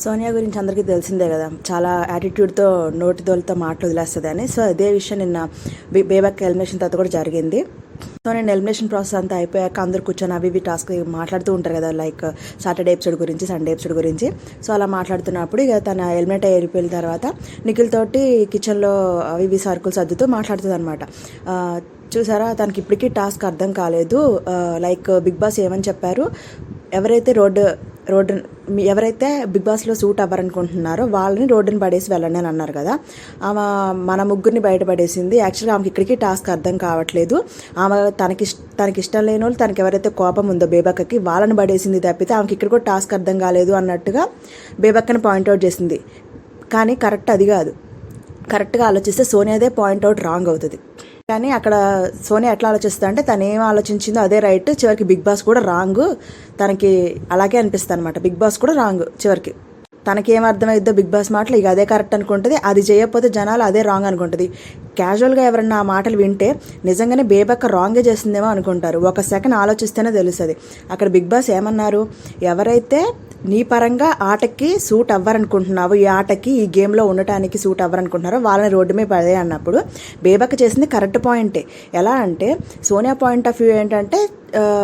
సోనియా గురించి అందరికీ తెలిసిందే కదా. చాలా యాటిట్యూడ్తో నోటిదోలతో మాటలు వదిలేస్తుంది అని సో అదే విషయం నిన్న బేబాక్ బేబక్ ఎలిమినేషన్ తర్వాత కూడా జరిగింది. సో నేను ఎలిమినేషన్ ప్రాసెస్ అంతా అయిపోయాక అందరు కూర్చొని అవి ఇవి టాస్క్ మాట్లాడుతూ ఉంటారు కదా లైక్ సాటర్డే ఎపిసోడ్ గురించి సండే ఎపిసోడ్ గురించి. సో అలా మాట్లాడుతున్నప్పుడు ఇక తన ఎలిమినేట్ అయ్యి వెళ్ళిపోయిన తర్వాత నిఖిల్ తోటి కిచెన్లో అవి ఇవి సరుకులు సర్దుతూ మాట్లాడుతుంది అనమాట చూసారా? తనకి ఇప్పటికీ టాస్క్ అర్థం కాలేదు. లైక్ బిగ్ బాస్ ఏమని చెప్పారు? ఎవరైతే రోడ్డు రోడ్డు ఎవరైతే బిగ్ బాస్లో సూట్ అవ్వరనుకుంటున్నారో వాళ్ళని రోడ్డుని పడేసి వెళ్ళండి అని అన్నారు కదా. ఆమె మన ముగ్గురిని బయటపడేసింది యాక్చువల్గా ఆమెకి ఇక్కడికి టాస్క్ అర్థం కావట్లేదు. ఆమె తనకి తనకి ఇష్టం లేని వాళ్ళు తనకి ఎవరైతే కోపం ఉందో బేబక్కకి వాళ్ళని పడేసింది తప్పితే ఆమెకి ఇక్కడ కూడా టాస్క్ అర్థం కాలేదు అన్నట్టుగా బేబక్కని పాయింట్అవుట్ చేసింది. కానీ కరెక్ట్ అది కాదు. కరెక్ట్గా ఆలోచిస్తే సోనియాదే పాయింట్అవుట్ రాంగ్ అవుతుంది. కానీ అక్కడ సోనియా ఎట్లా ఆలోచిస్తా అంటే తను ఏం ఆలోచించిందో అదే రైట్ చివరికి బిగ్ బాస్ కూడా రాంగ్. తనకి అలాగే అనిపిస్తుంది అనమాట బిగ్ బాస్ కూడా రాంగ్ చివరికి. తనకి ఏం అర్థమైద్దో బిగ్ బాస్ మాటలు ఇక అదే కరెక్ట్ అనుకుంటుంది. అది చేయకపోతే జనాలు అదే రాంగ్ అనుకుంటుంది. క్యాజువల్గా ఎవరన్నా ఆ మాటలు వింటే నిజంగానే బేబక్క రాంగే చేసిందేమో అనుకుంటారు. ఒక సెకండ్ ఆలోచిస్తేనే తెలుస్తుంది. అక్కడ బిగ్ బాస్ ఏమన్నారు? ఎవరైతే నీ పరంగా ఆటకి సూట్ అవ్వరనుకుంటున్నావు ఈ ఆటకి ఈ గేమ్లో ఉండటానికి సూట్ అవ్వరనుకుంటున్నారో వాళ్ళని రోడ్డు మీద పడే అన్నప్పుడు బేబక్క చేసింది కరెక్ట్ పాయింటే. ఎలా అంటే సోనియా పాయింట్ ఆఫ్ వ్యూ ఏంటంటే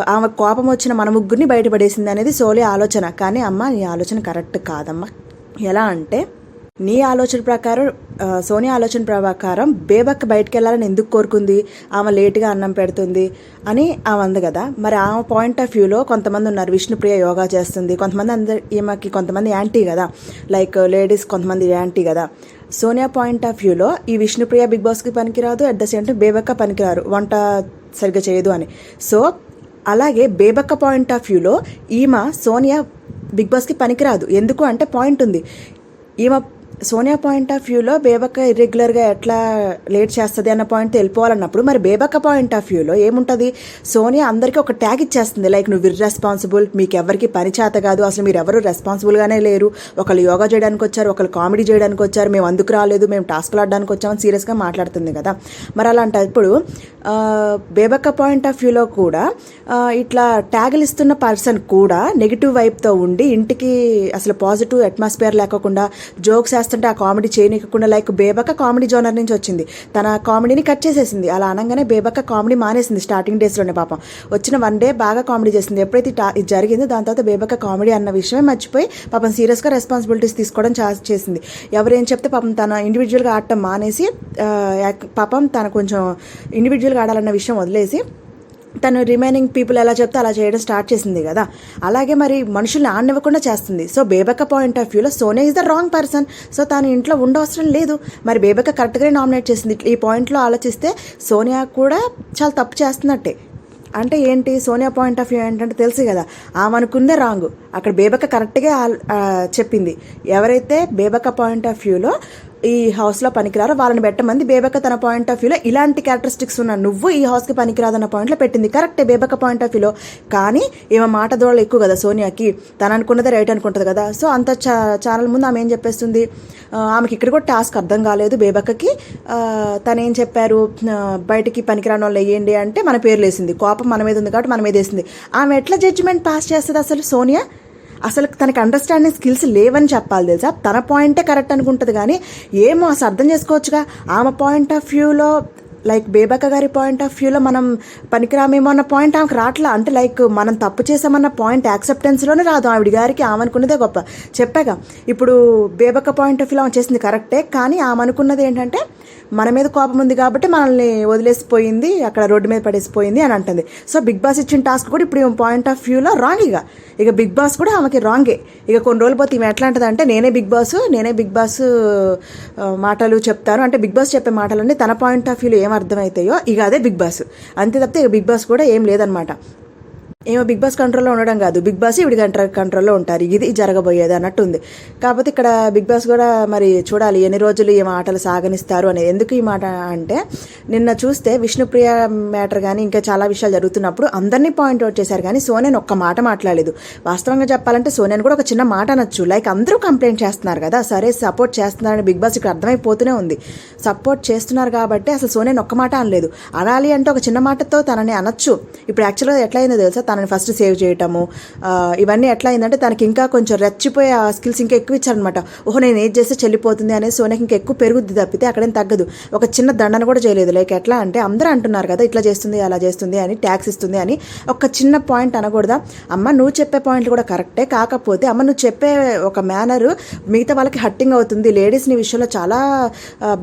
ఆమె కోపం వచ్చిన మన ముగ్గురిని బయటపడేసింది అనేది సోలి ఆలోచన. కానీ అమ్మ నీ ఆలోచన కరెక్ట్ కాదమ్మా. ఎలా అంటే నీ ఆలోచన ప్రకారం సోనియా ఆలోచన ప్రకారం బేబక్క బయటకు వెళ్ళాలని ఎందుకు కోరుకుంది? ఆమె లేటుగా అన్నం పెడుతుంది అని ఆమె అంది కదా. మరి ఆమె పాయింట్ ఆఫ్ వ్యూలో కొంతమంది ఉన్నారు. విష్ణుప్రియ యోగా చేస్తుంది. కొంతమంది అందరు ఈమెకి కొంతమంది యాంటీ కదా. లైక్ లేడీస్ కొంతమంది యాంటీ కదా. సోనియా పాయింట్ ఆఫ్ వ్యూలో ఈ విష్ణుప్రియ బిగ్ బాస్కి పనికిరాదు. At the same time Bebakka పనికిరారు. వంట సరిగ్గా చేయదు అని. సో అలాగే బేబక్క పాయింట్ ఆఫ్ వ్యూలో ఈమె సోనియా బిగ్ బాస్కి పనికిరాదు. ఎందుకు అంటే పాయింట్ ఉంది. ఈమె సోనియా పాయింట్ ఆఫ్ వ్యూలో బేబక్క ఇర్రెగ్యులర్గా ఎట్లా లేట్ చేస్తుంది అన్న పాయింట్ వెళ్ళిపోవాలన్నప్పుడు మరి బేబక్క పాయింట్ ఆఫ్ వ్యూలో ఏముంటుంది? సోనియా అందరికీ ఒక ట్యాగ్ ఇచ్చేస్తుంది. లైక్ నువ్వు ఇర్రెస్పాన్సిబుల్ మీకు ఎవరికి పని చేత కాదు. అసలు మీరు ఎవరు రెస్పాన్సిబుల్గానే లేరు. ఒకళ్ళు యోగా చేయడానికి వచ్చారు ఒకళ్ళు కామెడీ చేయడానికి వచ్చారు. మేము అందుకు రాలేదు. మేము టాస్క్లు ఆడడానికి వచ్చామని సీరియస్గా మాట్లాడుతుంది కదా. మరి అలాంటప్పుడు బేబక్క పాయింట్ ఆఫ్ వ్యూలో కూడా ఇట్లా ట్యాగులు ఇస్తున్న పర్సన్ కూడా నెగిటివ్ వైపుతో ఉండి ఇంటికి అసలు పాజిటివ్ అట్మాస్ఫియర్ లేకుండా జోక్స్ చేస్తుంటే ఆ కామెడీ చేయనివ్వకుండా లైక్ బేబక్క కామెడీ జోనర్ నుంచి వచ్చింది. తన కామెడీని కట్ చేసేసింది. అలా అనగానే బేబక్క కామెడీ మానేసింది స్టార్టింగ్ డేస్లోనే పాపం. వచ్చిన వన్ డే బాగా కామెడీ చేసింది. ఎప్పుడైతే టా ఇది జరిగిందో దాని తర్వాత బేబక్క కామెడీ అన్న విషయమే మర్చిపోయి పాపం సీరియస్గా రెస్పాన్సిబిలిటీస్ తీసుకోవడం చా- చేసింది. ఎవరేం చెప్తే పాపం తన ఇండివిజువల్గా ఆడటం మానేసి పాపం తన కొంచెం ఇండివిజువల్గా ఆడాలన్న విషయం వదిలేసి తను రిమైనింగ్ పీపుల్ ఎలా చెప్తే అలా చేయడం స్టార్ట్ చేసింది కదా. అలాగే మరి మనుషుల్ని ఆడనివ్వకుండా చేస్తుంది. సో బేబక్క పాయింట్ ఆఫ్ వ్యూలో Sonia is the wrong person so తాను ఇంట్లో ఉండవసరం లేదు. మరి బేబక్క కరెక్ట్గానే నామినేట్ చేసింది. ఈ పాయింట్లో ఆలోచిస్తే సోనియా కూడా చాలా తప్పు చేస్తున్నట్టే. అంటే ఏంటి? సోనియా పాయింట్ ఆఫ్ వ్యూ ఏంటంటే తెలుసు కదా. ఆమె అనుకుందే రాంగ్ అక్కడ బేబక్క కరెక్ట్గా చెప్పింది. ఎవరైతే బేబక్క పాయింట్ ఆఫ్ వ్యూలో ఈ హౌస్లో పనికిరారు. వాళ్ళని పెట్టమంది. బేబక్క తన పాయింట్ ఆఫ్ వ్యూలో ఇలాంటి క్యారెక్టరిస్టిక్స్ ఉన్న నువ్వు ఈ హౌస్కి పనికిరాదన్న పాయింట్లో పెట్టింది. కరెక్టే బేబక్క పాయింట్ ఆఫ్ వ్యూలో కానీ ఈమె మాట దూడలు ఎక్కువ కదా సోనియాకి. తను అనుకున్నదే రైట్ అనుకుంటుంది కదా. సో అంత చా ఛానల్ ముందు ఆమె ఏం చెప్పేస్తుంది? ఆమెకి ఇక్కడ కూడా టాస్క్ అర్థం కాలేదు బేబక్కకి. తనేం తను ఏం చెప్పారు? బయటికి పనికిరాని వాళ్ళు వేయండి అంటే మన పేర్లు వేసింది. కోపం మన మీద ఉంది కాబట్టి మన మీద వేసింది. ఆమె ఎట్లా జడ్జిమెంట్ పాస్ చేస్తుంది అసలు సోనియా? అసలు తనకి అండర్స్టాండింగ్ స్కిల్స్ లేవని చెప్పాలి తెలుసా? తన పాయింటే కరెక్ట్ అనుకుంటుంది కానీ ఏమో అసలు అర్థం చేసుకోవచ్చుగా? ఆమె పాయింట్ ఆఫ్ వ్యూలో లైక్ బేబక్క గారి పాయింట్ ఆఫ్ వ్యూలో మనం పనికిరామేమో అన్న పాయింట్ ఆమెకు రావట్లా అంటే లైక్ మనం తప్పు చేసామన్న పాయింట్ యాక్సెప్టెన్స్లోనే రాదు. ఆవిడ గారికి ఆమె అనుకున్నదే గొప్ప. చెప్పాక ఇప్పుడు బేబక్క పాయింట్ ఆఫ్ వ్యూలో ఆమె చేసింది కరెక్టే కానీ ఆమె అనుకున్నది ఏంటంటే మన మీద కోపం ఉంది కాబట్టి మనల్ని వదిలేసిపోయింది అక్కడ రోడ్డు మీద పడేసిపోయింది అని అంటుంది. సో బిగ్ బాస్ ఇచ్చిన టాస్క్ కూడా ఇప్పుడు పాయింట్ ఆఫ్ వ్యూలో రాంగ్ ఇక. ఇక బిగ్ బాస్ కూడా ఆమెకి రాంగే ఇక కొన్ని రోజులు పోతే ఈమె ఎట్లా అంటది అంటే నేనే బిగ్ బాస్ నేనే బిగ్ బాస్ మాటలు చెప్తాను. అంటే బిగ్ బాస్ చెప్పే మాటలన్నీ తన పాయింట్ ఆఫ్ వ్యూలో ఏం అర్థమవుతాయో ఇక అదే బిగ్ బాస్. అంతే తప్పితే ఇక బిగ్ బాస్ కూడా ఏం లేదనమాట ఏమో బిగ్ బాస్ కంట్రోల్లో ఉండడం కాదు. బిగ్ బాస్ ఇవి కంట్రోల్లో ఉంటారు. ఇది జరగబోయేది అన్నట్టు ఉంది కాకపోతే ఇక్కడ బిగ్ బాస్ కూడా మరి చూడాలి. ఎన్ని రోజులు ఈ మాటలు సాగనిస్తారు అనేది. ఎందుకు ఈ మాట అంటే నిన్న చూస్తే విష్ణుప్రియ మ్యాటర్ కానీ ఇంకా చాలా విషయాలు జరుగుతున్నప్పుడు అందరినీ పాయింట్ అవుట్ చేశారు. కానీ సోనేన్ ఒక్క మాట మాట్లాడలేదు. వాస్తవంగా చెప్పాలంటే సోనియాని కూడా ఒక చిన్న మాట అనొచ్చు. లైక్ అందరూ కంప్లైంట్ చేస్తున్నారు కదా. సరే సపోర్ట్ చేస్తున్నారని బిగ్ బాస్ ఇక్కడ అర్థమైపోతూనే ఉంది. సపోర్ట్ చేస్తున్నారు కాబట్టి అసలు సోనేన్ ఒక్క మాట అనలేదు. అనాలి అంటే ఒక చిన్న మాటతో తనని అనొచ్చు. ఇప్పుడు యాక్చువల్గా ఎట్లయిందో తెలుసా? తనని ఫస్ట్ సేవ్ చేయటము ఇవన్నీ ఎట్లా అయిందంటే తనకి ఇంకా కొంచెం రెచ్చిపోయే ఆ స్కిల్స్ ఇంకా ఎక్కువ ఇచ్చారనమాట ఓహో నేను ఏది చేస్తే చెల్లిపోతుంది అనేది సోనియాకి ఇంకా ఎక్కువ పెరుగుద్ది తప్పితే అక్కడేం తగ్గదు. ఒక చిన్న దండన కూడా చేయలేదు. లైక్ ఎట్లా అంటే అందరూ అంటున్నారు కదా ఇట్లా చేస్తుంది అలా చేస్తుంది అని ట్యాక్స్ ఇస్తుంది అని ఒక చిన్న పాయింట్ అనకూడదా? అమ్మ నువ్వు చెప్పే పాయింట్లు కూడా కరెక్టే కాకపోతే అమ్మ నువ్వు చెప్పే ఒక మేనర్ మిగతా వాళ్ళకి హట్టింగ్ అవుతుంది. లేడీస్ని విషయంలో చాలా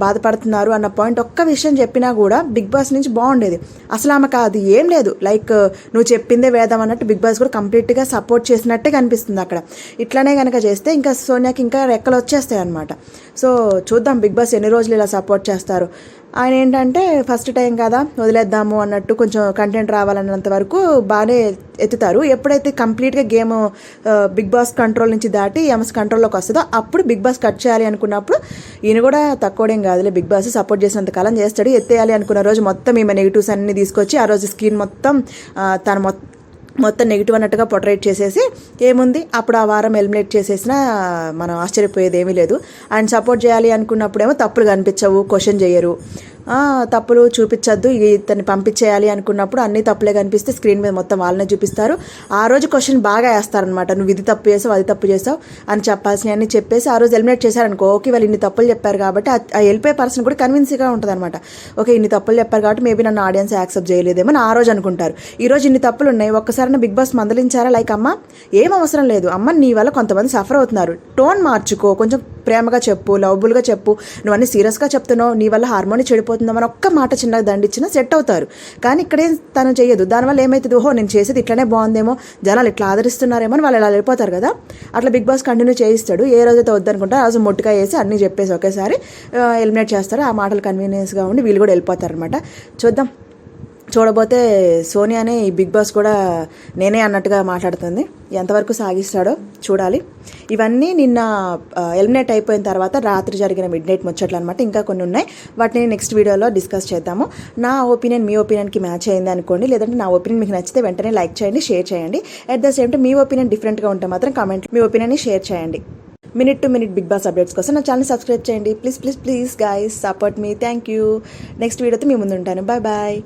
బాధపడుతున్నారు అన్న పాయింట్ ఒక్క విషయం చెప్పినా కూడా బిగ్ బాస్ నుంచి బాగుండేది. అసలు ఆమెకు అది ఏం లేదు. లైక్ నువ్వు చెప్పిందే వేదం అన్నట్టు బిగ్ బాస్ కూడా కంప్లీట్గా సపోర్ట్ చేసినట్టే కనిపిస్తుంది అక్కడ. ఇట్లానే కనుక చేస్తే ఇంకా సోనియాకి ఇంకా రెక్కలు వచ్చేస్తాయి అనమాట సో చూద్దాం బిగ్ బాస్ ఎన్ని రోజులు ఇలా సపోర్ట్ చేస్తారు. ఆయన ఏంటంటే ఫస్ట్ టైం కదా వదిలేద్దాము అన్నట్టు కొంచెం కంటెంట్ రావాలన్నంత వరకు బాగానే ఎత్తుతారు. ఎప్పుడైతే కంప్లీట్గా గేమ్ బిగ్ బాస్ కంట్రోల్ నుంచి దాటి ఎంఎస్ కంట్రోల్లోకి వస్తుందో అప్పుడు బిగ్ బాస్ కట్ చేయాలి అనుకున్నప్పుడు ఈయన కూడా తక్కువడేం కాదులే బిగ్ బాస్ సపోర్ట్ చేసినంత కాలం చేస్తాడు ఎత్తేయాలి అనుకున్న రోజు మొత్తం ఈమె నెగిటివ్స్ అన్ని తీసుకొచ్చి ఆ రోజు స్క్రీన్ మొత్తం తన తను మొత్తం మొత్తం నెగిటివ్ అన్నట్టుగా పొటరేట్ చేసేసి ఏముంది? అప్పుడు ఆ వారం ఎలిమినేట్ చేసేసిన మనం ఆశ్చర్యపోయేది ఏమీ లేదు. అండ్ సపోర్ట్ చేయాలి అనుకున్నప్పుడేమో తప్పులు కనిపించవు క్వశ్చన్ చేయరు. తప్పులు చూపించద్దు ఇతన్ని పంపించేయాలి అనుకున్నప్పుడు అన్ని తప్పులే కనిపిస్తే స్క్రీన్ మీద మొత్తం వాళ్ళనే చూపిస్తారు. ఆ రోజు క్వశ్చన్ బాగా వేస్తారనమాట నువ్వు ఇది తప్పు చేసావు అది తప్పు చేసావు అని చెప్పాల్సినవి అన్ని చెప్పేసి ఆ రోజు ఎలిమినేట్ చేశారనుకో ఓకే వాళ్ళు ఇన్ని తప్పులు చెప్పారు కాబట్టి ఆ- ఆ వెళ్ళిపోయే పర్సన్ కూడా కన్విన్స్గా ఉంటుంది అనమాట ఓకే ఇన్ని తప్పులు చెప్పారు కాబట్టి మేబీ నన్ను ఆడియన్స్ యాక్సెప్ట్ చేయలేదేమో అని ఆ రోజు అనుకుంటారు. ఈ రోజు ఇన్ని తప్పులు ఉన్నాయి ఒక్కసారి బిగ్ బాస్ మందలించారా? లైక్ అమ్మ ఏం అవసరం లేదు. అమ్మ నీ వల్ల కొంతమంది సఫర్ అవుతున్నారు. టోన్ మార్చుకో కొంచెం ప్రేమగా చెప్పు లవబుల్గా చెప్పు నువ్వు అన్ని సీరియస్గా చెప్తున్నావు నీ వల్ల హార్మోని అని ఒక్క మాట చిన్నగా దండిచ్చినా సెట్ అవుతారు. కానీ ఇక్కడేం తను చేయదు దానివల్ల ఏమవుతుంది ఓహో నేను చేసేది ఇట్లానే బాగుందేమో జనాలు ఇట్లా ఆదరిస్తున్నారేమో అని వాళ్ళు ఇలా వెళ్ళిపోతారు కదా? అట్లా బిగ్ బాస్ కంటిన్యూ చేయిస్తాడు. ఏ రోజైతే వద్దనుకుంటారో ఆ రోజు మొట్టుగా వేసి అన్నీ చెప్పేసి ఒకేసారి ఎలిమినేట్ చేస్తారు. ఆ మాటలు కన్వీనియన్స్గా ఉండి వీళ్ళు కూడా వెళ్ళిపోతారు అనమాట చూద్దాం. చూడబోతే సోనియానే ఈ బిగ్ బాస్ కూడా నేనే అన్నట్టుగా మాట్లాడుతుంది. ఎంతవరకు సాగిస్తాడో చూడాలి. ఇవన్నీ నిన్న ఎలిమినేట్ అయిపోయిన తర్వాత రాత్రి జరిగిన మిడ్ నైట్ ముచ్చట్లు అనమాట ఇంకా కొన్ని ఉన్నాయి. వాటిని నెక్స్ట్ వీడియోలో డిస్కస్ చేద్దాము. నా ఒపీనియన్ మీ ఒపీనియన్కి మ్యాచ్ అయింది అనుకోండి. లేదంటే నా ఒపీనియన్ మీకు నచ్చితే వెంటనే లైక్ చేయండి షేర్ చేయండి. అట్ ద సేమ్ టైం మీ ఒపీనియన్ డిఫరెంట్గా ఉంటే మాత్రం కామెంట్ మీ ఒపీనియన్ని షేర్ చేయండి. Minute to minute big boss updates కోసం నా ఛానల్ సబ్స్క్రైబ్ చేయండి. Please please please guys support me thank you next వీడియోతో మీ ముందు ఉంటాను. Bye bye